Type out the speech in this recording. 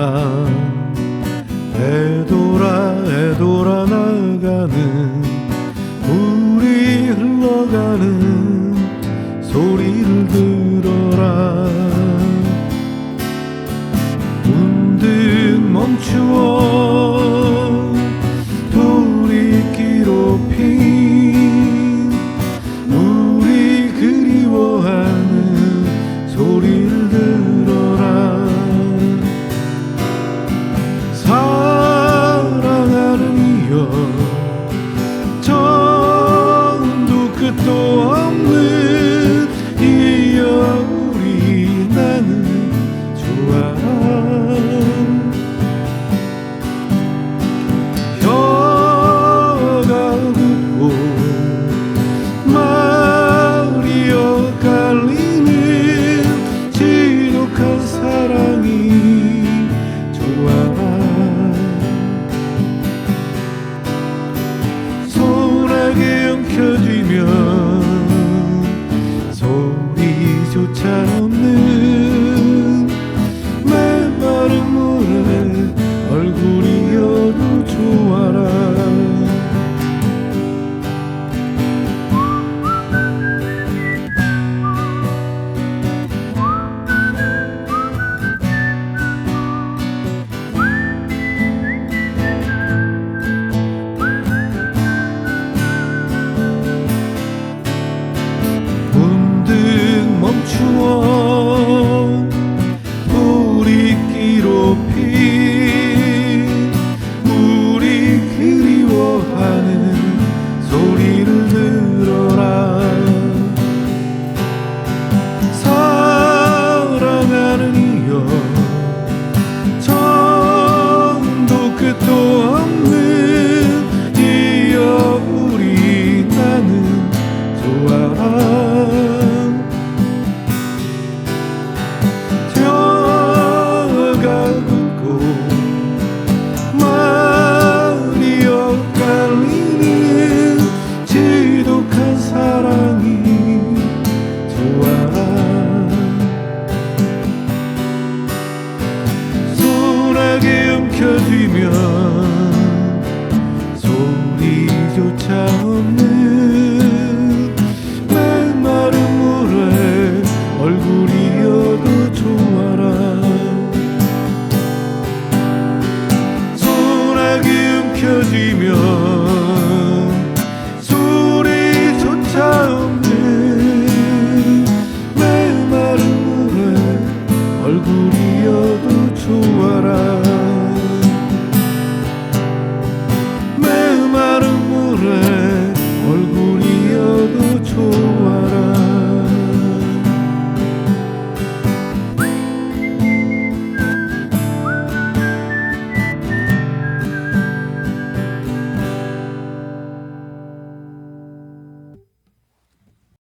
향한 애돌아 애돌아 나가는 우리 흘러가는 소리를 들어라. 문득 멈추어 지켜주면 멈추면 소리조차